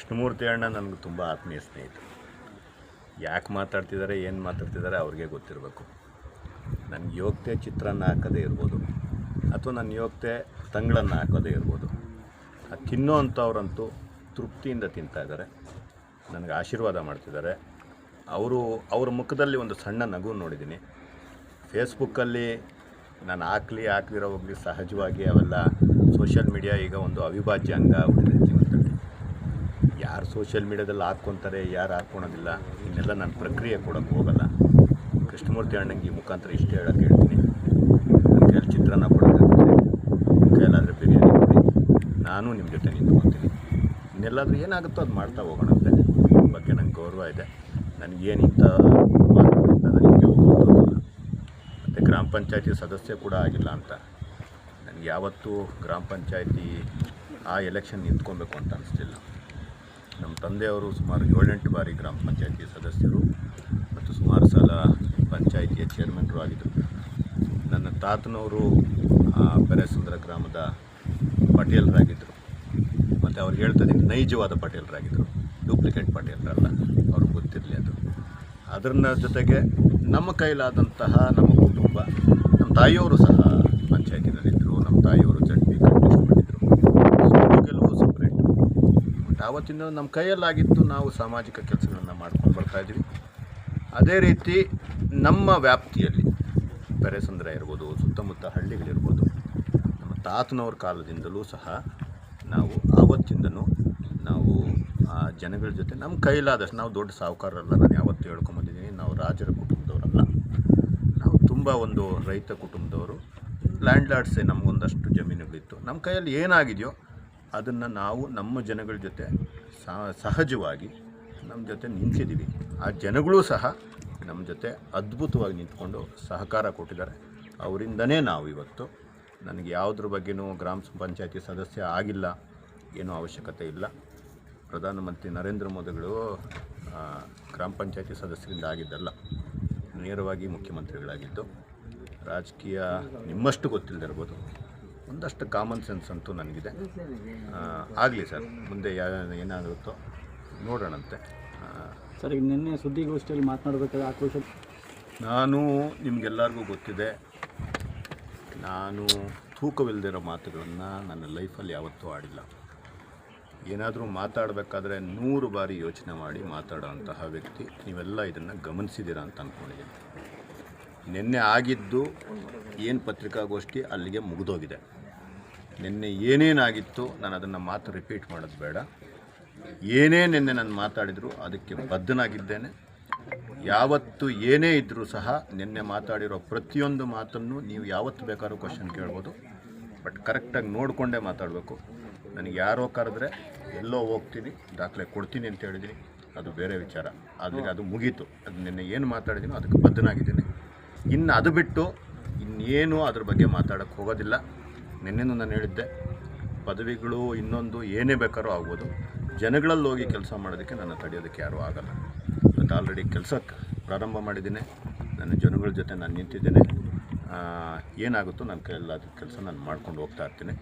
ಕೃಷ್ಣಮೂರ್ತಿ ಅಣ್ಣ ನನಗೆ ತುಂಬ ಆತ್ಮೀಯ ಸ್ನೇಹಿತರು. ಯಾಕೆ ಮಾತಾಡ್ತಿದ್ದಾರೆ ಏನು ಮಾತಾಡ್ತಿದ್ದಾರೆ ಅವ್ರಿಗೆ ಗೊತ್ತಿರಬೇಕು. ನನ್ನ ಯೋಗ್ಯತೆ ಚಿತ್ರಾನ್ನ ಹಾಕೋದೇ ಇರ್ಬೋದು, ಅಥವಾ ನನ್ನ ಯೋಗ್ಯತೆ ತಂಗಳನ್ನು ಹಾಕೋದೇ ಇರ್ಬೋದು. ಅದು ತಿನ್ನೋ ಅಂಥವ್ರಂತೂ ತೃಪ್ತಿಯಿಂದ ತಿಂತಾ ಇದ್ದಾರೆ ನನಗೆ ಆಶೀರ್ವಾದ ಮಾಡ್ತಿದ್ದಾರೆ ಅವರು, ಅವ್ರ ಮುಖದಲ್ಲಿ ಒಂದು ಸಣ್ಣ ನಗು ನೋಡಿದ್ದೀನಿ ಫೇಸ್ಬುಕ್ಕಲ್ಲಿ ನಾನು ಹಾಕ್ಲಿ, ಹಾಕ್ದಿರೋ ಹೋಗಲಿ, ಸಹಜವಾಗಿ ಅವೆಲ್ಲ ಸೋಷಿಯಲ್ ಮೀಡಿಯಾ ಈಗ ಒಂದು ಅವಿಭಾಜ್ಯ ಅಂಗ ಆಗ್ಬಿಟ್ಟಿದೆ. ಸೋಷಿಯಲ್ ಮೀಡ್ಯಾದಲ್ಲಿ ಹಾಕ್ಕೊತಾರೆ, ಯಾರು ಹಾಕ್ಕೊಳೋದಿಲ್ಲ, ಇನ್ನೆಲ್ಲ ನಾನು ಪ್ರಕ್ರಿಯೆ ಕೊಡೋಕ್ಕೆ ಹೋಗಲ್ಲ. ಕೃಷ್ಣಮೂರ್ತಿ ಅಣ್ಣಂಗೆ ಈ ಮುಖಾಂತರ ಇಷ್ಟೇ ಹೇಳೋಕ್ಕೆ ಹೇಳ್ತೀನಿ. ನನ್ನ ಕೈಯಲ್ಲಿ ಚಿತ್ರಾನ್ನ ಕೊಡೋಕ್ಕಾಗ್ತದೆ ನಿಮ್ಮ ಕೈಯಲ್ಲಾದರೆ ಬಿರಿಯಾನಿ ಕೊಡಿ. ನಾನು ನಿಮ್ಮ ಜೊತೆ ನಿಂತ್ಕೊತೀನಿ. ಇನ್ನೆಲ್ಲಾದರೂ ಏನಾಗುತ್ತೋ ಅದು ಮಾಡ್ತಾ ಹೋಗೋಣಂತೆ ಬಗ್ಗೆ ನಂಗೆ ಗೌರವ ಇದೆ. ನನಗೇನು ಇಂಥ ಮತ್ತು ಗ್ರಾಮ ಪಂಚಾಯತಿ ಸದಸ್ಯ ಕೂಡ ಆಗಿಲ್ಲ ಅಂತ. ನನಗೆ ಯಾವತ್ತೂ ಗ್ರಾಮ ಪಂಚಾಯತಿ ಆ ಎಲೆಕ್ಷನ್ ನಿಂತ್ಕೊಬೇಕು ಅಂತ ಅನಿಸ್ತಿಲ್ಲ. ನಮ್ಮ ತಂದೆಯವರು ಸುಮಾರು ಏಳೆಂಟು ಬಾರಿ ಗ್ರಾಮ ಪಂಚಾಯತಿ ಸದಸ್ಯರು ಮತ್ತು ಸುಮಾರು ಸಲ ಪಂಚಾಯಿತಿಯ ಚೇರ್ಮನ್ರು ಆಗಿದ್ದರು. ನನ್ನ ತಾತನವರು ಬೆರೆಸುಂದರ ಗ್ರಾಮದ ಪಟೇಲರಾಗಿದ್ದರು. ಮತ್ತು ಅವ್ರು ಹೇಳ್ತಾ ಇದ್ದೀನಿ, ನೈಜವಾದ ಪಟೇಲರಾಗಿದ್ದರು. ಡೂಪ್ಲಿಕೇಟ್ ಪಟೇಲರಲ್ಲ, ಅವ್ರಿಗೆ ಗೊತ್ತಿರಲಿ ಅದು. ಅದರ ಜೊತೆಗೆ ನಮ್ಮ ಕೈಲಾದಂತಹ ನಮ್ಮ ಕುಟುಂಬ, ನಮ್ಮ ತಾಯಿಯವರು ಸಹ ಪಂಚಾಯತಿನಲ್ಲಿದ್ದರು ನಮ್ಮ ತಾಯಿಯವರು ಚಟ್ನಿ ಕಂಟೆಸ್ಟ್ ಮಾಡಿದರು ಸೋಲು ಗೆಲುವು ಸಪ್ರೇಟ್ ಬಟ್ ಆವತ್ತಿನ ನಮ್ಮ ಕೈಯಲ್ಲಾಗಿತ್ತು ನಾವು ಸಾಮಾಜಿಕ ಕೆಲಸಗಳನ್ನು ಮಾಡ್ಕೊಂಡು ಬರ್ತಾ ಇದ್ವಿ ಅದೇ ರೀತಿ ನಮ್ಮ ವ್ಯಾಪ್ತಿಯಲ್ಲಿ ಪೆರೆಸಂದ್ರ ಇರ್ಬೋದು, ಸುತ್ತಮುತ್ತ ಹಳ್ಳಿಗಳಿರ್ಬೋದು, ನಮ್ಮ ತಾತನವ್ರ ಕಾಲದಿಂದಲೂ ಸಹ ನಾವು ಆವತ್ತಿಂದನೂ ನಾವು, ಆ, ಜನಗಳ ಜೊತೆ ನಮ್ಮ ಕೈಲಾದಷ್ಟು ನಾವು ದೊಡ್ಡ ಸಾಹುಕಾರರಲ್ಲ ನಾನು ಯಾವತ್ತೂ ಹೇಳ್ಕೊಂಬಂದಿದ್ದೀನಿ, ನಾವು ರಾಜರ ಕುಟುಂಬದವರಲ್ಲ. ನಾವು ತುಂಬ ಒಂದು ರೈತ ಕುಟುಂಬದವರು. ಲ್ಯಾಂಡ್ ಲಾರ್ಡ್ಸೇ ನಮಗೊಂದಷ್ಟು ಜಮೀನುಗಳಿತ್ತು. ನಮ್ಮ ಕೈಯಲ್ಲಿ ಏನಾಗಿದೆಯೋ ಅದನ್ನು ನಾವು ನಮ್ಮ ಜನಗಳ ಜೊತೆ ಸಹ- ಸಹಜವಾಗಿ ನಮ್ಮ ಜೊತೆ ನಿಂತಿದ್ದೀವಿ. ಆ ಜನಗಳು ಸಹ ನಮ್ಮ ಜೊತೆ ಅದ್ಭುತವಾಗಿ ನಿಂತ್ಕೊಂಡು ಸಹಕಾರ ಕೊಟ್ಟಿದ್ದಾರೆ. ಅವರಿಂದನೇ ನಾವು ಇವತ್ತು ನನಗೆ ಯಾವುದ್ರ ಬಗ್ಗೆನೂ ಗ್ರಾಮ ಪಂಚಾಯತಿ ಸದಸ್ಯ ಆಗಿಲ್ಲ, ಏನೂ ಅವಶ್ಯಕತೆ ಇಲ್ಲ. ಪ್ರಧಾನಮಂತ್ರಿ ನರೇಂದ್ರ ಮೋದಿಗಳು ಗ್ರಾಮ ಪಂಚಾಯತಿ ಸದಸ್ಯರಿಂದ ಆಗಿದ್ದಲ್ಲ, ನೇರವಾಗಿ ಮುಖ್ಯಮಂತ್ರಿಗಳಾಗಿದ್ದು, ರಾಜಕೀಯ ನಿಮ್ಮಷ್ಟು ಗೊತ್ತಿಲ್ಲದಿರ್ಬೋದು ಒಂದಷ್ಟು ಕಾಮನ್ ಸೆನ್ಸ್ ಅಂತೂ ನನಗಿದೆ. ಆಗಲಿ ಸರ್ ಮುಂದೆ ಯಾ ಏನಾಗುತ್ತೋ ನೋಡೋಣಂತೆ. ಸರ್ ಈಗ ನಿನ್ನೆ ಸುದ್ದಿಗೋಷ್ಠಿಯಲ್ಲಿ ಮಾತನಾಡಬೇಕಾದ್ರೆ ಆಕ್ರೋಶ? ನಾನು ನಿಮಗೆಲ್ಲರಿಗೂ ಗೊತ್ತಿದೆ. ನಾನು ತೂಕವಿಲ್ಲದಿರೋ ಮಾತುಗಳನ್ನು ನನ್ನ ಲೈಫಲ್ಲಿ ಯಾವತ್ತೂ ಆಡಿಲ್ಲ. ಏನಾದರೂ ಮಾತಾಡಬೇಕಾದ್ರೆ ನೂರು ಬಾರಿ ಯೋಚನೆ ಮಾಡಿ ಮಾತಾಡೋವಂತಹ ವ್ಯಕ್ತಿ ನೀವೆಲ್ಲ ಇದನ್ನು ಗಮನಿಸಿದ್ದೀರಾ ಅಂತ ಅಂದ್ಕೊಂಡಿದ್ದೀನಿ ನಿನ್ನೆ ಆಗಿದ್ದು ಏನು ಪತ್ರಿಕಾಗೋಷ್ಠಿ ಅಲ್ಲಿಗೆ ಮುಗಿದೋಗಿದೆ. ನಿನ್ನೆ ಏನೇನಾಗಿತ್ತು ನಾನು ಅದನ್ನು ಮಾತು ರಿಪೀಟ್ ಮಾಡೋದು ಬೇಡ. ಏನೇ ನಿನ್ನೆ ನಾನು ಮಾತಾಡಿದ್ರು ಅದಕ್ಕೆ ಬದ್ಧನಾಗಿದ್ದೇನೆ. ಯಾವತ್ತು ಏನೇ ಇದ್ದರೂ ಸಹ ನಿನ್ನೆ ಮಾತಾಡಿರೋ ಪ್ರತಿಯೊಂದು ಮಾತನ್ನು ನೀವು ಯಾವತ್ತು ಬೇಕಾದ್ರೂ ಕ್ವಶನ್ ಕೇಳ್ಬೋದು. ಬಟ್ ಕರೆಕ್ಟಾಗಿ ನೋಡಿಕೊಂಡೇ ಮಾತಾಡಬೇಕು. ನನಗೆ ಯಾರೋ ಕರೆದ್ರೆ ಎಲ್ಲೋ ಹೋಗ್ತೀನಿ, ದಾಖಲೆ ಕೊಡ್ತೀನಿ ಅಂತ ಹೇಳಿದ್ದೀನಿ. ಅದು ಬೇರೆ ವಿಚಾರ. ಆದರೆ ಅದು ಮುಗೀತು. ಅದು ನಿನ್ನೆ ಏನು ಮಾತಾಡಿದ್ದೀನೋ ಅದಕ್ಕೆ ಬದ್ಧನಾಗಿದ್ದೀನಿ. ಇನ್ನು ಅದು ಬಿಟ್ಟು ಇನ್ನೇನು ಅದ್ರ ಬಗ್ಗೆ ಮಾತಾಡೋಕ್ಕೆ ಹೋಗೋದಿಲ್ಲ. ನಿನ್ನೆನೂ ನಾನು ಹೇಳಿದ್ದೆ, ಪದವಿಗಳು ಇನ್ನೊಂದು ಏನೇ ಬೇಕಾದ್ರೂ ಆಗ್ಬೋದು. ಜನಗಳಲ್ಲಿ ಹೋಗಿ ಕೆಲಸ ಮಾಡೋದಕ್ಕೆ ನನ್ನ ತಡೆಯೋದಕ್ಕೆ ಯಾರೂ ಆಗಲ್ಲ. ಇವತ್ತು ಆಲ್ರೆಡಿ ಕೆಲಸಕ್ಕೆ ಪ್ರಾರಂಭ ಮಾಡಿದ್ದೀನಿ. ನನ್ನ ಜನಗಳ ಜೊತೆ ನಾನು ನಿಂತಿದ್ದೇನೆ. ಏನಾಗುತ್ತೋ ನನ್ನ ಕೈಯಲ್ಲಿ ಅದು ಕೆಲಸ ನಾನು ಮಾಡ್ಕೊಂಡು ಹೋಗ್ತಾ ಇರ್ತೀನಿ.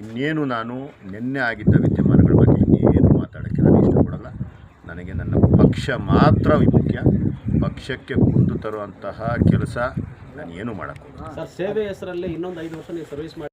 ಇನ್ನೇನು ನಾನು ನಿನ್ನೆ ಆಗಿದ್ದ ವಿದ್ಯಮಾನಗಳ ಬಗ್ಗೆ ಇನ್ನೇನು ಮಾತಾಡೋಕ್ಕೆ ನಾನು ಇಷ್ಟಪಡಲ್ಲ. ನನಗೆ ನನ್ನ ಪಕ್ಷ ಮಾತ್ರ ಮುಖ್ಯ. ಪಕ್ಷಕ್ಕೆ ಕುಂದು ತರುವಂತಹ ಕೆಲಸ ನಾನು ಏನು ಮಾಡೋಕ್ಕೋಗಲ್ಲ. ಸರ್, ಸೇವೆ ಹೆಸರಲ್ಲಿ ಇನ್ನೊಂದು ಐದು ವರ್ಷ ನೀವು ಸರ್ವಿಸ್ ಮಾಡಿ